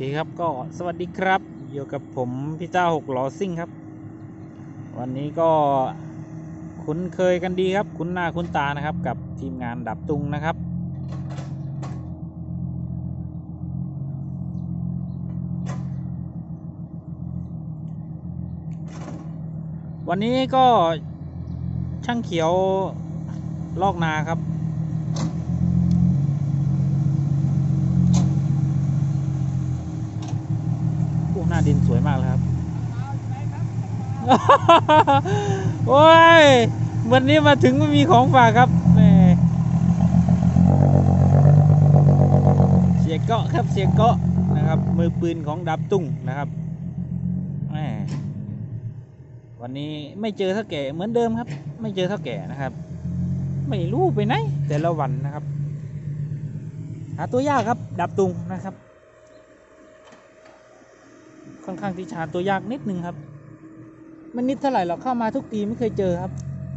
เคครับก็สวัสดีครับอยู่กับผมพี่เจ้าหกล้อซิ่งครับ วันนี้ก็คุ้นเคยกันดีครับ คุ้นหน้าคุ้นตานะครับ กับทีมงานดับตุงนะครับ วันนี้ก็ช่างเขียวลอกนาครับ วกหน้าดินสวยมากเลยครับ โอ้ย วันนี้มาถึงไม่มีของฝากครับแหมเสียเกาะครับเสียเกาะนะครับ มือปืนของดับตุ้งนะครับแหมวันนี้ไม่เจอเท่าแก่เหมือนเดิมครับ ไม่เจอเท่าแก่นะครับ ไม่รู้ไปไหนแต่ละวันนะครับ หาตัวยากครับ ดับตุงนะครับ ค่อนข้างที่ชาตัวยากนิดนึงครับ มันนิดเท่าไหร่หรอกเข้ามาทุกปีไม่เคยเจอครับ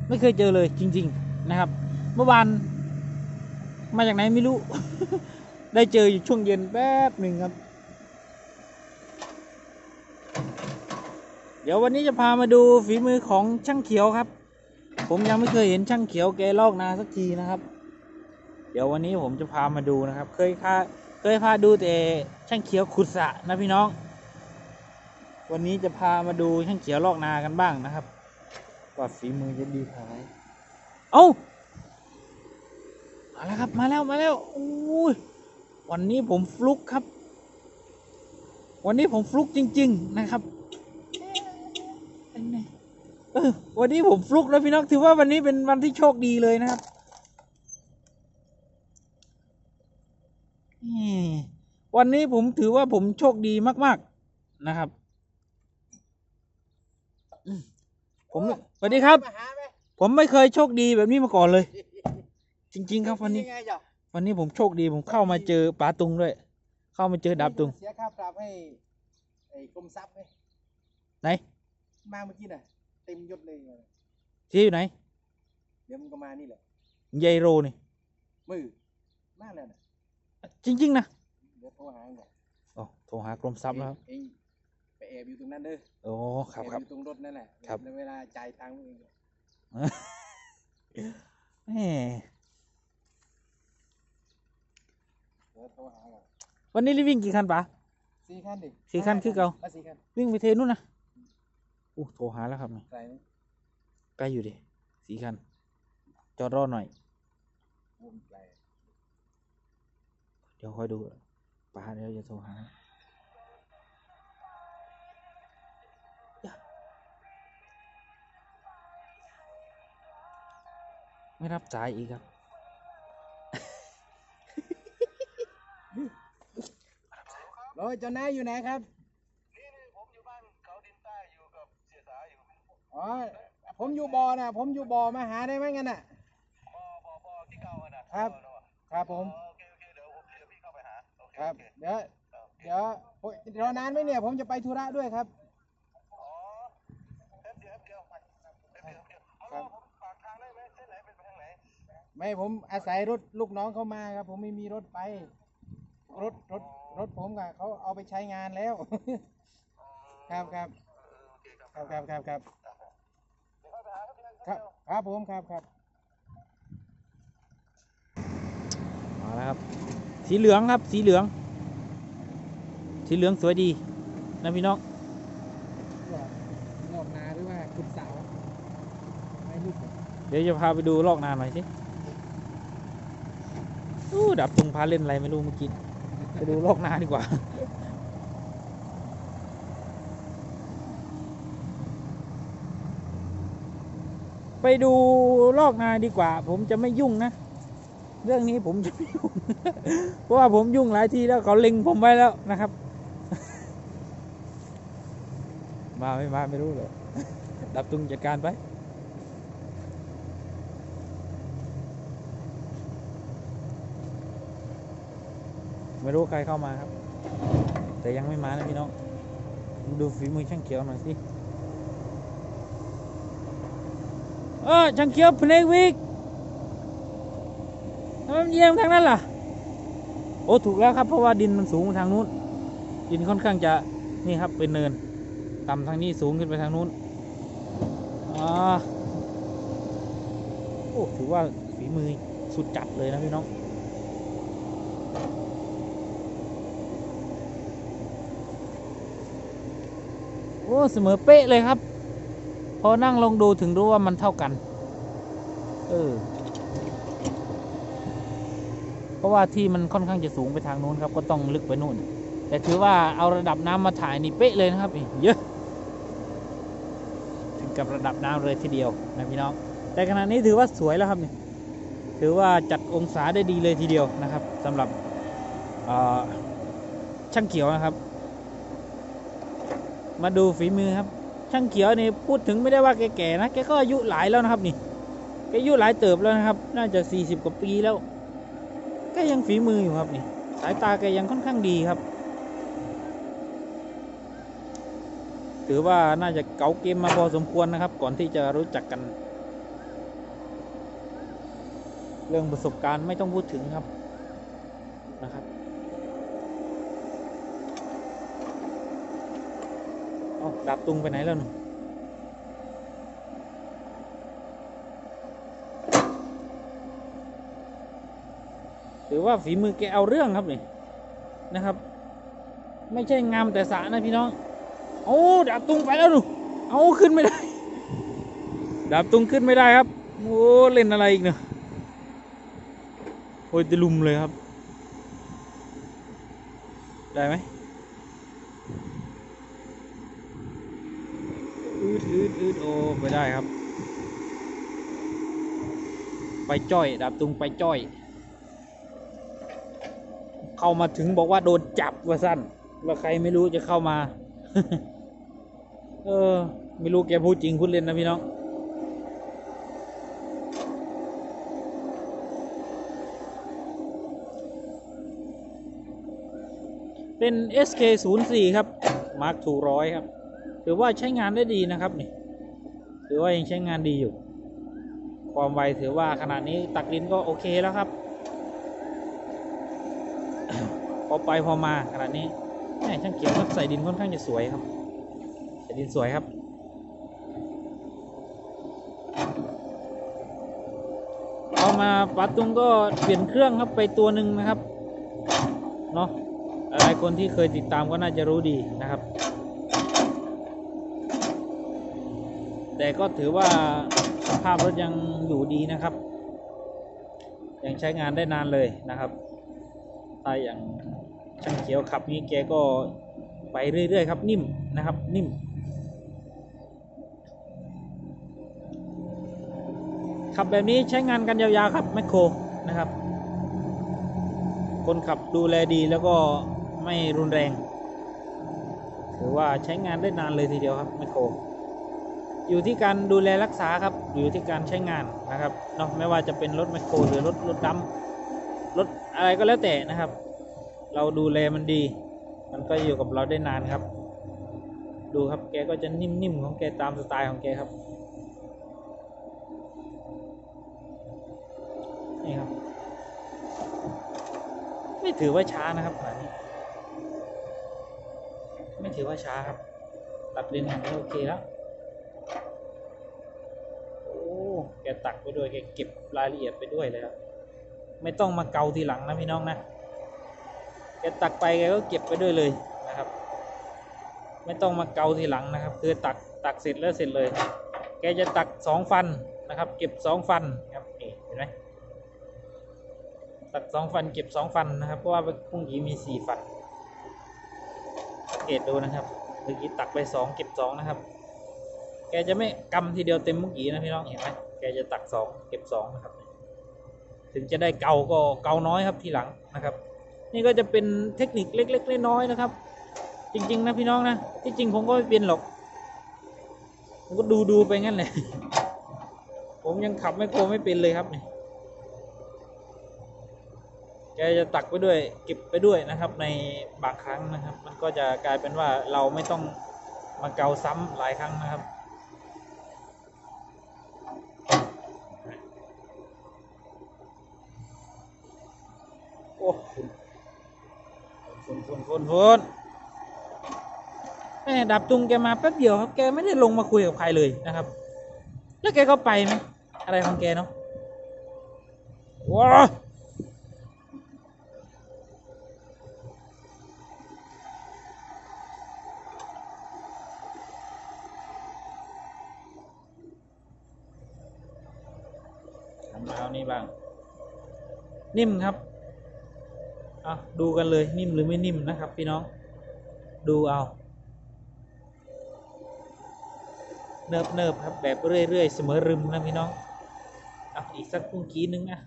ไม่เคยเจอเลยจริง ๆนะครับ เมื่อวานมาจากไหนไม่รู้ ได้เจออยู่ช่วงเย็นแป๊บหนึ่งครับ เดี๋ยววันนี้จะพามาดูฝีมือของช่างเขียวครับ ผมยังไม่เคยเห็นช่างเขียวแกลอกนาสักทีนะครับ เดี๋ยววันนี้ผมจะพามาดูนะครับ เคยพาเคยพาดูแต่ช่างเขียวขุดสะนะพี่น้อง วันนี้จะพามาดูช่างเขียวลอกนากันบ้างนะครับว่าฝีมือจะดีขนาดไหนเอ้ามาแล้วครับมาแล้วมาแล้วอู้ยวันนี้ผมฟลุกครับ วันนี้ผมฟลุกจริง ๆนะครับเป็นไงเออวันนี้ผมฟลุกแล้วพี่น้องถือว่าวันนี้เป็นวันที่โชคดีเลยนะครับนี่วันนี้ผมถือว่าผมโชคดีมาก ๆ นะครับ ผมสวัสดีครับ มาหาไหมผมไม่เคยโชคดีแบบนี้มาก่อนเลย จริง ๆ ครับวันนี้ยังไงจ๊ะวันนี้ผมโชคดีผมเข้ามาเจอป๋าตุงด้วย เข้ามาเจอดับตุง เสียค่าปรับให้ไอ้กรมทรัพย์ไหมไหน มาเมื่อกี้น่ะ เต็มยศเลย ที่อยู่ไหนเดี๋ยวมันก็มานี่แหละยายโรนี่ มือมาแล้วน่ะจริง ๆ นะ เดี๋ยวโทรหาก่อนอ๋อโทรหากรมทรัพย์แล้วครับ เองไป แอบอยู่ตรงนั้นเด้อโอ้ครับแอบครับ อยู่ตรงรถนั่นแหละครับ แล้วเวลาจ่ายตังค์เองแหมเดี๋ยวโทรหาก่อนวันนี้รีบวิ่งกี่คันป๋าสี่คันดิสี่คันคือเก่า มสี่คันวิ่งไปเทนู่นนะอู้โทรหาแล้วครับนี่ใส่ไหมใกล้อยู่ดิสี่คัน จอดรอหน่อย วงไกลเดี๋ยวคอยดูป๋าเดี๋ยวจะโทรหา ไม่รับสายอีกครับโอ้ยเจ้นายอยู่ไหนครับ นี่ผมอยู่บ่อเนี่อผมอยู่บอนะผมอยู่บ่อมาหาได้ไหมงั้นน่ะบอบอบอที่เก่าอะะครับครับผม โอเคโอเคเดี๋ยวผมเดี๋ยวพี่เข้าไปหาครับเดี๋ยว เดี๋ยวรอนานไหมเนี่ย ผมจะไปธุระด้วยครับ ไม่ผมอาศัยรถลูกน้องเขามาครับ ผมไม่มีรถไป รถรถรถผมกับเขาเอาไปใช้งานแล้ว ครับครับครับครับครับครับครับครับผมครับครับมาแล้วครับ สีเหลืองครับ สีเหลือง สีเหลืองสวยดีนะพี่น้องงอกนาหรือว่าขุดเสาไม่ลูกเดี๋ยวจะพาไปดูลอกนานหน่อยสิ อู้ดับตรงพาเล่นอะไรไม่รู้เมื่อกี้ ไปดูลอกนาดีกว่า ไปดูลอกนาดีกว่า ผมจะไม่ยุ่งนะ เรื่องนี้ผมจะไม่ยุ่ง เพราะว่าผมยุ่งหลายทีแล้วเขาเล็งผมไว้แล้วนะครับ มาไม่มาไม่รู้เลย ดับตุงจัดการไป ไม่รู้ใครเข้ามาครับ แต่ยังไม่มานะพี่น้อง ดูฝีมือช่างเขียวหน่อยสิเออช่างเขียวเพลงวิกทำไมมันเยี่ยมทางนั้นล่ะ โอ้ถูกแล้วครับ เพราะว่าดินมันสูงทางนู้น ดินค่อนข้างจะนี่ครับเป็นเนิน ต่ำทางนี้สูงขึ้นไปทางนู้นอ่าโอ้ถือว่าฝีมือสุดจัดเลยนะพี่น้อง อ้เสมอเป๊ะเลยครับ พอนั่งลงดูถึงรู้ว่ามันเท่ากัน เออ เพราะว่าที่มันค่อนข้างจะสูงไปทางนู้นครับ ก็ต้องลึกไปนู่น แต่ถือว่าเอาระดับน้ำมาถ่ายนี่เป๊ะเลยนะครับเยอะ ถึงกับระดับน้ำเลยทีเดียวนะพี่น้อง แต่ขณะนี้ถือว่าสวยแล้วครับนี่ถือว่าจัดองศาได้ดีเลยทีเดียวนะครับสำหรับช่างเขียวนะครับ มาดูฝีมือครับ ช่างเขียวนี่พูดถึงไม่ได้ว่าแก่ๆนะแกก็อายุหลายแล้วนะครับนี่แกอายุหลายเติบแล้วนะครับ น่าจะ 40 กว่าปีแล้วก็ยังฝีมืออยู่ครับนี่ สายตาแกยังค่อนข้างดีครับ ถือว่าน่าจะเก๋าเกมมาพอสมควรนะครับ ก่อนที่จะรู้จักกัน เรื่องประสบการณ์ไม่ต้องพูดถึงครับนะครับ เอา ดาบตุงไปไหนแล้วหนูถือว่าฝีมือแกเอาเรื่องครับนี่นะครับ ไม่ใช่งามแต่สานะพี่น้อง โอ้ดาบตุงไปแล้วหนูเอาขึ้นไม่ได้ ดาบตุงขึ้นไม่ได้ครับ โอ้เล่นอะไรอีกเนาะโอ้ยจะลุมเลยครับ ได้ไหม อืดอืดอืดโอ้ ไปได้ครับ ไปจ้อยดาบตุงไปจ้อย เข้ามาถึงบอกว่าโดนจับว่าสั้นว่าใครไม่รู้จะเข้ามา เออ ไม่รู้แกพูดจริงพูดเล่นนะพี่น้องเป็น SK 0 4 ครับ Mark 200 ครับ ถือว่าใช้งานได้ดีนะครับนี่ ถือว่ายังใช้งานดีอยู่ ความไวถือว่าขนาดนี้ตักดินก็โอเคแล้วครับ พอไปพอมาขนาดนี้แม่ช่างเขียวครับใส่ดินค่อนข้างจะสวยครับ ใส่ดินสวยครับเอมาปัดตุงก็เปลี่ยนเครื่องครับไปตัวหนึ่งนะครับ เนาะหลายคนที่เคยติดตามก็น่าจะรู้ดีนะครับ แต่ก็ถือว่าสภาพรถยังอยู่ดีนะครับ ยังใช้งานได้นานเลยนะครับถ้าอย่างช่างเขียวขับนี้แกก็ไปเรื่อยๆครับ นิ่มนะครับ นิ่มขับแบบนี้ใช้งานกันยาวๆครับแมคโครนะครับ คนขับดูแลดีแล้วก็ไม่รุนแรง ถือว่าใช้งานได้นานเลยทีเดียวครับแมคโคร อยู่ที่การดูแลรักษาครับ อยู่ที่การใช้งานนะครับเนาะไม่ว่าจะเป็นรถแมคโครหรือรถรถดำรถอะไรก็แล้วแต่นะครับ เราดูแลมันดี มันก็อยู่กับเราได้นานครับ ดูครับแกก็จะนิ่มๆของแกตามสไตล์ของแกครับนี่ครับ ไม่ถือว่าช้านะครับขนาดนี้ไม่ถือว่าช้าครับ ตัดเลนอย่างโอเคแล้ว โอ้ แก ตักไปด้วยแกเก็บรายละเอียดไปด้วยเลยครับไม่ต้องมาเกาทีหลังนะพี่น้องนะแกตักไปแกก็เก็บไปด้วยเลยนะครับ ไม่ต้องมาเกาทีหลังนะครับ คือตักตักเสร็จแล้วเสร็จเลย แกจะตักสองฟันนะครับ เก็บสองฟันครับนี่เห็นไหมตักสองฟันเก็บสองฟันนะครับ เพราะว่าพุ่งหยีมีสี่ฟันสังเกตดูนะครับเมื่อกี้ตักไปสองเก็บสองนะครับ แกจะไม่กำทีเดียวเต็มมุกหีนะพี่น้องเห็นไหม แกจะตักสองเก็บสองนะครับ ถึงจะได้เกาก็เกาน้อยครับทีหลังนะครับ นี่ก็จะเป็นเทคนิคเล็กๆน้อยๆนะครับ จริง ๆ นะพี่น้องนะที่จริงผมก็ไม่เป็นหรอกผมก็ดูดูๆไปงั้นเลยผมยังขับไม่โคไม่เป็นเลยครับนี่แกจะตักไปด้วยเก็บไปด้วยนะครับ ในบางครั้งนะครับ มันก็จะกลายเป็นว่าเราไม่ต้องมาเกาซ้ำหลายครั้งนะครับ อ้ฝุ่นฝุ่นฝุ่นฝุ่นฝุ่นแม่ดับตุงแกมาแป๊บเดียวครับ แกไม่ได้ลงมาคุยกับใครเลยนะครับ แล้วแกก็ไปไหมอะไรของแกเนาะว้าทำเอานี่บ้าง นิ่มครับ อะดูกันเลยนิ่มหรือไม่นิ่มนะครับ พี่น้อง ดูเอาเนิบเนิบๆครับแบบเรื่อยๆเสมอรึมนะพี่น้องอะอีกสักพุ่งกี้นึงอะ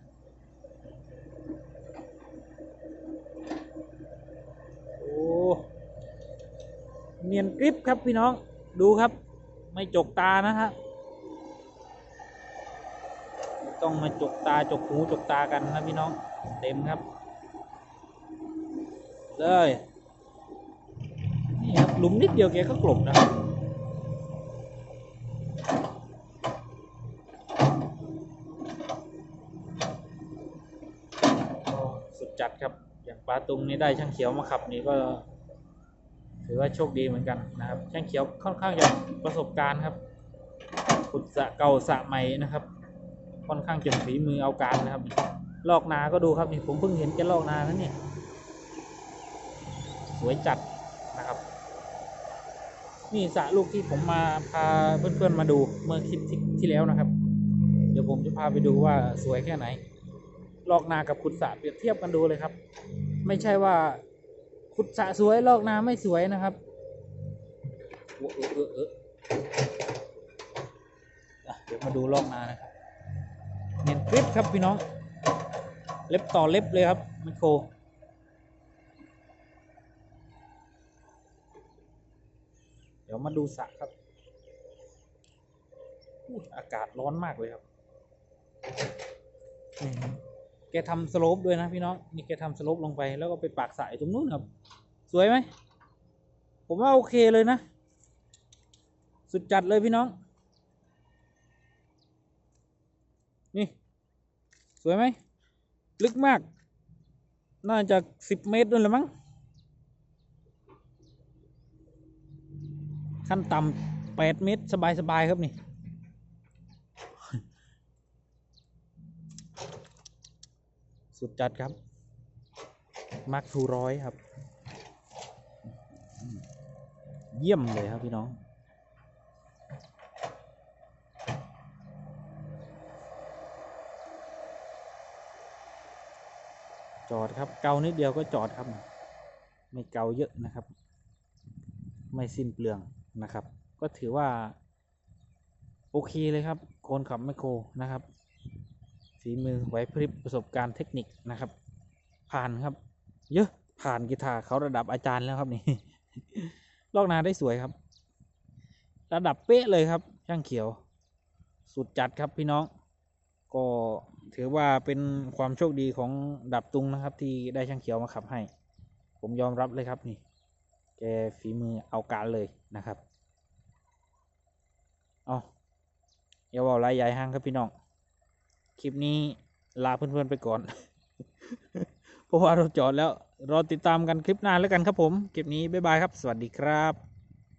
โอ้เนียนกริบครับพี่น้องดูครับ ไม่จกตานะฮะต้องมาจกตาจกหูจกตากันนะพี่น้อง เต็มครับ เลย นี่ครับหลุมนิดเดียวแกก็กลบนะครับสุดจัดครับ อย่างปลาตุงนี่ได้ช่างเขียวมาขับนี่ก็ ถือว่าโชคดีเหมือนกันนะครับ ช่างเขียวค่อนข้างจะประสบการณ์ครับขุดสะเก่าสะใหม่นะครับ ค่อนข้างจะฝีมือเอาการนะครับ ลอกนา ก็ดูครับนี่ผมเพิ่งเห็นแกลอกนานั่นเนี่ย สวยจัดนะครับ นี่สระลูกที่ผมมาพาเพื่อนๆมาดูเมื่อคลิปที่ที่แล้วนะครับ เดี๋ยวผมจะพาไปดูว่าสวยแค่ไหน ลอกนากับขุดสระเปรียบเทียบกันดูเลยครับ ไม่ใช่ว่าขุดสระสวยลอกนาไม่สวยนะครับเออเออเอออะเดี๋ยวมาดูลอกนานะครับเนียนกริบครับพี่น้อง เล็บต่อเล็บเลยครับไมโคร เดี๋ยวมาดูสระครับอุ๊ยอากาศร้อนมากเลยครับนี่ครับแกทำสโลปด้วยนะพี่น้องนี่แกทำสโลปลงไปแล้วก็ไปปากสายตรงนู้นครับ สวยไหม ผมว่าโอเคเลยนะ สุดจัดเลยพี่น้อง นี่ สวยไหม ลึกมาก น่าจะสิบเมตรด้วยแหละมั้ง ขั้นต่ำแปดเมตรสบายๆครับนี่สุดจัดครับมาร์คทูร้อยครับ เยี่ยมเลยครับพี่น้อง จอดครับ เกานิดเดียวก็จอดครับ ไม่เกาเยอะนะครับ ไม่สิ้นเปลือง นะครับ ก็ถือว่า โอเคเลยครับ คนขับแมโครนะครับฝีมือไหวพริบประสบการณ์เทคนิคนะครับ ผ่านครับ เยอะผ่านกีตาร์เขาระดับอาจารย์แล้วครับนี่ลอกนาได้สวยครับ ระดับเป๊ะเลยครับ ช่างเขียว สุดจัดครับพี่น้อง ก็ถือว่าเป็นความโชคดีของดับตุงนะครับ ที่ได้ช่างเขียวมาขับให้ ผมยอมรับเลยครับนี่ แกฝีมือเอาการเลย นะครับ เอาอย่าว่ารายใหญ่ห้างครับพี่น้อง คลิปนี้ลาเพื่อนๆไปก่อน เพราะว่าเราจอดแล้ว รอติดตามกันคลิปหน้าแล้วกันครับผม คลิปนี้บ๊ายบายครับ สวัสดีครับ